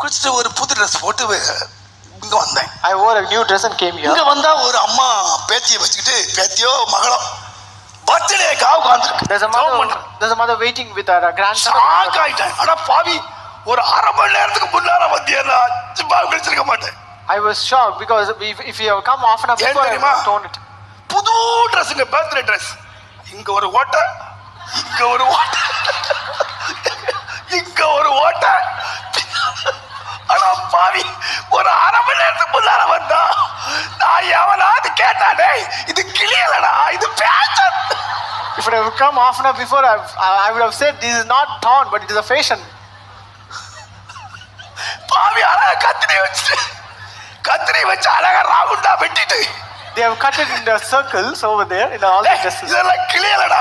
குளிச்சுட்டு ஒரு புது ட்ரெஸ் போட்டு இங்க வந்தேன். I wore a new dress and came here. இங்க வந்தா ஒரு அம்மா பேத்தியை வச்சுக்கிட்டு பேத்தியோ மகளோ பர்த்டேக்காக உட்காந்துருக்கு There's a mother, there's a mother waiting with her grandson. Shock ஆயிட்டேன். அட பாவி ஒரு அரை மணி நேரத்துக்கு முன்னால வந்தியா சும்மா கழிச்சிருக்க மாட்டேன். I was shocked because if, if you have come half an hour before, I would have torn it. புது ட்ரெஸ்ஸுங்க பர்த்டே ட்ரெஸ் இங்க ஒரு ஓட்டை இங்க ஒரு ஓட்டை. come half an hour before, I, I would have said this is not torn, but it is a fashion. பாவி அழகா கத்திரி வச்சுட்டு கத்திரி வச்சு அழகா ரவுண்டா வெட்டிட்டு They have cut it in the circles over there in all the ஏய், dresses. இதெல்லாம் கிளியலடா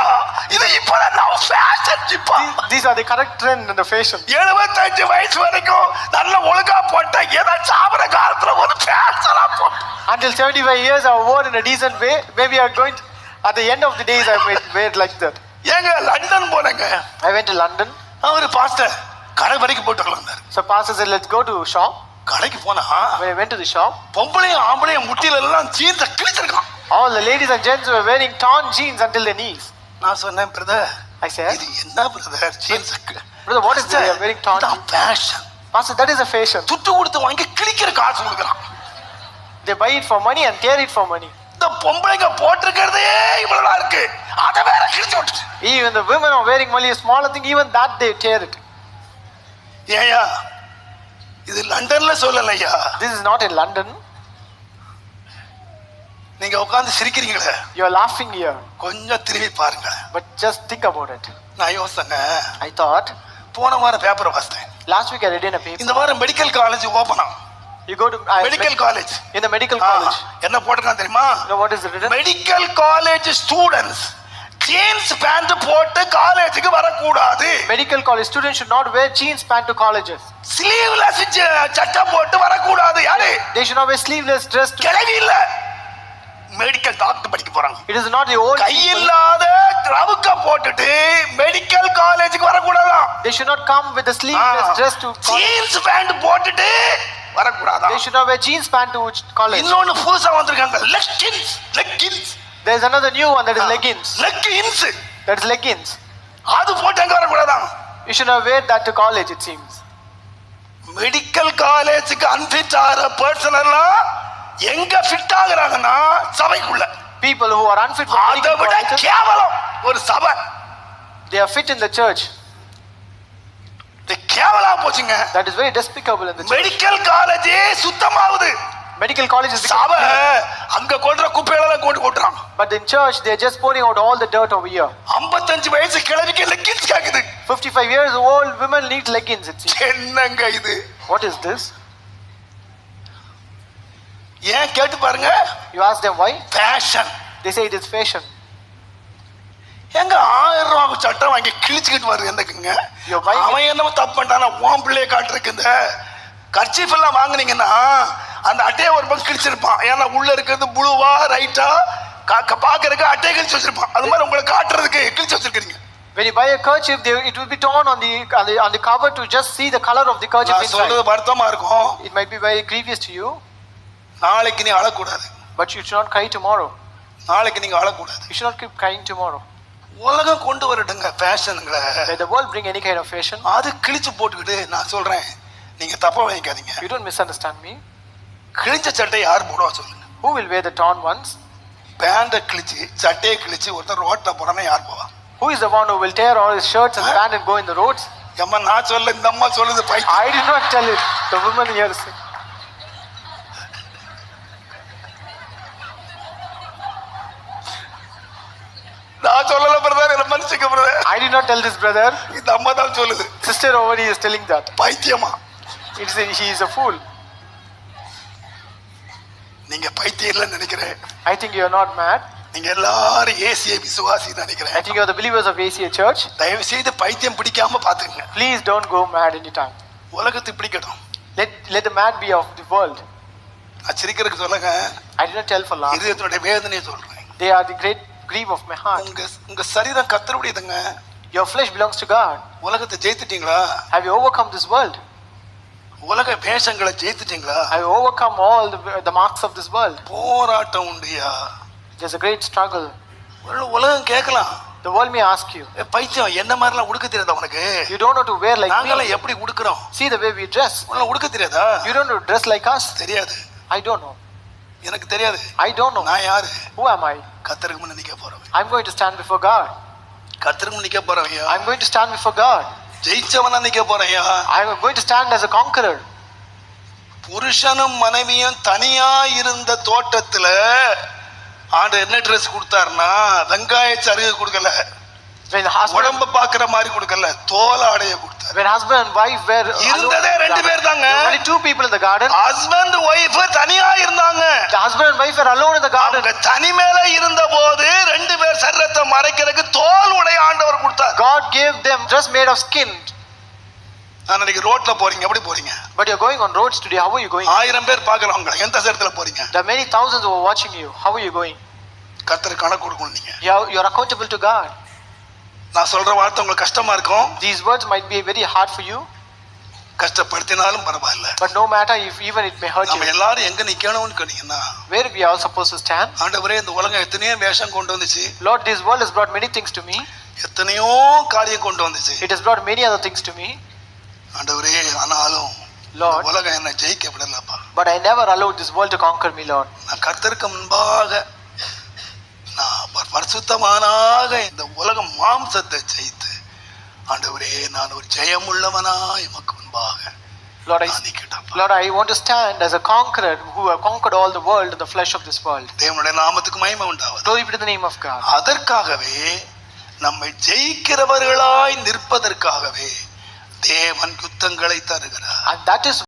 இது இப்பதான் நம்ம ஃபேஷன் இப்போ These, these are the correct trend in the fashion. எழுபத்தஞ்சு வயசு வரைக்கும் நல்ல ஒழுங்கா போட்ட ஏதோ சாப்பிட காலத்துல ஒரு பேசலா போட்ட Until 75 years, I wore in a decent way. Maybe I'm going to, at the end of the days, I made wear it like that. ஏங்க லண்டன் போனேங்க I went to London. அவரு பாஸ்டர் கடை வரைக்கும் போட்டு வரலாம்னாரு So pastor said, let's go to shop. கடைக்கு போனா When I went to the shop, பொம்பளையும் ஆம்பளையும் முட்டியில எல்லாம் jeans கிழிச்சிருக்கான் all the ladies and gents were wearing torn jeans until their knees. நான் சொன்னேன் பிரதர் I said, இது என்ன brother jeans Brother, what is this? They are wearing torn jeans. Fashion Pastor, that is a fashion. துட்டு கொடுத்து வாங்கி கிழிக்கிற காசு கொடுக்குறான் They buy it for money and tear it for money. இந்த பொம்பளைங்க போட்டிருக்கிறதே இவ்வளவு இருக்கு அதை வேற கிழிச்சு விட்டுட்டு the women are wearing only a smaller thing, even that they tear it. ஏயா இது லண்டன்ல சொல்லலையா This is not in London. நீங்க உட்கார்ந்து சிரிக்கிறீங்களே You are laughing here. கொஞ்சம் திரும்பி பாருங்க But just think about it. நான் யோசித்தேங்க I thought, போன வாரம் பேப்பரை வாசித்தேன் I read in a paper. இந்த வாரம் மெடிக்கல் காலேஜ் ஓபனா You go to uh, medical college in the medical college. என்ன போட்டிருக்கான் தெரியுமா You know what is written? Medical college students jeans pant போட்டு காலேஜுக்கு வரக்கூடாது Medical college students should not wear jeans pant to colleges. Sleeveless சட்டை போட்டு வரக்கூடாது யாரு They should not wear sleeveless dress. To, கிளவி இல்ல மெடிக்கல் டாக்டர் படிக்க போறாங்க it is not the old people. கையில்லாத ரவுக்க போட்டுட்டு மெடிக்கல் காலேஜுக்கு வரக்கூடாதான் They should not come with the sleeveless dress to college. Jeans pant போட்டுட்டு வரக்கூடாதா They should not wear jeans pant to college. இன்னொன்னு புதுசா வந்திருக்காங்க leggings leggings There is another new one that is leggings. Leggings That is leggings. அது போட்டு எங்க வரக்கூடாதான் You should not wear that to college, it seems. Medical காலேஜுக்கு unfit ஆகிற person எல்லாம் எங்க ஃபிட் ஆகுறாங்கன்னா சபைக்குள்ள People who are unfit for அதை medical விட colleges, கேவலம் ஒரு சபை they are fit in the church. இது கேவலா போச்சுங்க That is very despicable in the church. Medical காலேஜே சுத்தமாகுது Medical colleges become சபை clean, அங்க கொள்ற குப்பைகளெல்லாம் கொண்டு கொட்டுறாங்க but in church they are just pouring out all the dirt over here. ஐம்பத்தஞ்சு வயசு கிழவிக்கு லெக்கின்ஸ் கேக்குது 55 years old women need leggings, it seems. என்னங்க இது What is this? ஏன் கேட்டு பாருங்க You ask them why? Fashion They say it is fashion. எங்க ஆயிரம் ரூபாய் சட்டம் வாங்கி கிழிச்சுக்கிட்டு வருது என்னக்குங்க. அவன் என்னமோ தப்பு பண்ணிட்டானா? உன் பிள்ளைய காட்டுறதுக்கு இந்த கர்ச்சீஃப் எல்லாம் வாங்குனீங்கன்னா அந்த அட்டையை ஒரு பக்கம் கிழிச்சிருப்பான். ஏன்னா உள்ள இருக்கிறது புளுவா ரைட்டா பாக்குறதுக்கு அட்டையை கிழிச்சு வச்சிருப்பான். அது மாதிரி உங்களை காட்டுறதுக்கு கிழிச்சு வச்சிருக்கீங்க When you buy a kerchief, they, it will be torn on the, on the on the cover to just see the color of the kerchief inside. It might be very grievous to you, நாளைக்கு நீ அழக்கூடாது. But you should not cry tomorrow. நாளைக்கு நீங்க அழக்கூடாது. You should not keep crying tomorrow. உலகம் கொண்டு வரட்டுங்க ஃபேஷனுங்களை Let the world bring any kind of fashion. அது கிழிச்சு போட்டுக்கிட்டு நான் சொல்றேன் நீங்க தப்பா வாங்கிக்காதீங்க You don't misunderstand me. கிழிச்ச சட்டை யார் போடுவா சொல்லுங்க Who will wear the torn ones? பேண்ட கிழிச்சு சட்டையை கிழிச்சு ஒருத்தர் ரோட்ல போறானே யார் போவா Who is the one who will tear all his shirts and pants and go in the roads? அம்மா நான் சொல்ல இந்த அம்மா சொல்லுது I did not tell it. The woman here said. நான் சொல்லல பிரதர் என்ன மன்னிச்சுக்க brother I did not tell this brother. இந்த அம்மா தான் சொல்லுது over here is telling that. பைத்தியமா a, he is a fool. நீங்க பைத்தியம் இல்லைன்னு நினைக்கிறேன் I think you are not mad. நீங்க எல்லாரும் ஏசிய விசுவாசி நினைக்கிறேன் think you are the believers of ACA Church. தயவு செய்து பைத்தியம் பிடிக்காம பாத்துங்க Please don't go mad anytime. உலகத்தை பிடிக்கட்டும் Let, let the mad be of the world. நான் சிரிக்கிறதுக்கு சொல்லுங்க I did not tell for laughter. இதயத்தினுடைய வேதனையை சொல்றேன் They are the great grief of my heart. உங்க உங்க சரீரம் கத்தருடையதுங்க Your flesh belongs to God. உலகத்தை ஜெயித்துட்டீங்களா Have you overcome this world? உலக வேஷங்களை ஜெயித்துட்டீங்களா I overcome all the, the marks of this world. போராட்டம் உண்டுயா There's a great struggle. உல- உலகம் கேட்கலாம் The world may ask you, "ஏ, பைத்தியம் என்ன மாதிரிலாம் உடுக்க தெரியாதா உனக்கு you don't know to wear like நாங்களாம் me. எப்படி உடுக்குறோம் See the way we dress. உனக்கு உடுக்க தெரியாதா You don't know to dress like us. தெரியாது I don't know. எனக்கு தெரியாது I don't know. நான் யாரு Who am I? கத்தருக்கு முன்ன நிக்க போறவன் I'm going to stand before God. கத்தருக்கு முன்ன நிக்க போறவையா I'm going to stand before God. ஜெயிச்சவனா நிக்க போறையா I'm going to stand as a conqueror. புருஷனும் மனைவியும் தனியா இருந்த தோட்டத்துல ஆண்டு என்ன ட்ரெஸ் கொடுத்தாருன்னா வெங்காய சருகு கொடுக்கல When husband, உடம்ப பாக்குற மாதிரி கொடுக்கல தோல் ஆடைய கொடுத்தாரு when husband and wife were இருந்ததே ரெண்டு பேர் தாங்க only two people in the garden. Husband wife தனியா இருந்தாங்க The husband and wife were alone in the garden. அவங்க தனிமேல இருந்த போது ரெண்டு பேர் சரீரத்தை மறைக்கிறதுக்கு தோல் உடைய ஆண்டவர் கொடுத்தார் God gave them dress made of skin. நான் இன்னைக்கு ரோட்ல போறீங்க எப்படி போறீங்க But you're going on roads today. How are you going? ஆயிரம் பேர் பார்க்கலாம் உங்களை எந்த சரத்துல போறீங்க There are many thousands who are watching you. How are you going? கத்தருக்கு கணக்கு கொடுக்கணும் நீங்க You're, you're accountable to God. நான் சொல்ற வார்த்தை உங்களுக்கு கஷ்டமா இருக்கும் These words might be very hard for you, கஷ்டப்படுத்தினாலும் பரவாயில்ல but no matter if even it may hurt நம்ம you. எல்லாரும் எங்க நிக்கணும்னு கேட்டீங்கன்னா Where we are all supposed to stand? ஆண்டவரே இந்த உலகம் எத்தனையோ வேஷம் கொண்டு வந்துச்சு Lord, this world has brought many things to me. எத்தனையோ காரியம் கொண்டு வந்துச்சு It has brought many other things to me. ஆண்டவரே ஆனாலும் இந்த Lord, உலகம் என்ன ஜெயிக்க விடலப்பா but I never allowed this world to conquer me, Lord. நான் கர்த்தருக்கு முன்பாக நான் ப- பரிசுத்தமானாக இந்த உலகம் மாம்சத்தை ஜெயித்து ஆண்டவரே நான் ஒரு ஜெயமுள்ளவனாய் எமக்கு முன்பாக Lord, I, Lord, I want to stand as a conqueror who have conquered all the world in the flesh of this world. Glory be to the name of God. அதற்காகவே நம்மை ஜெயிக்கிறவர்களாய் நிற்பதற்காகவே தேவன் யுத்தங்களை தருகிறார் And that is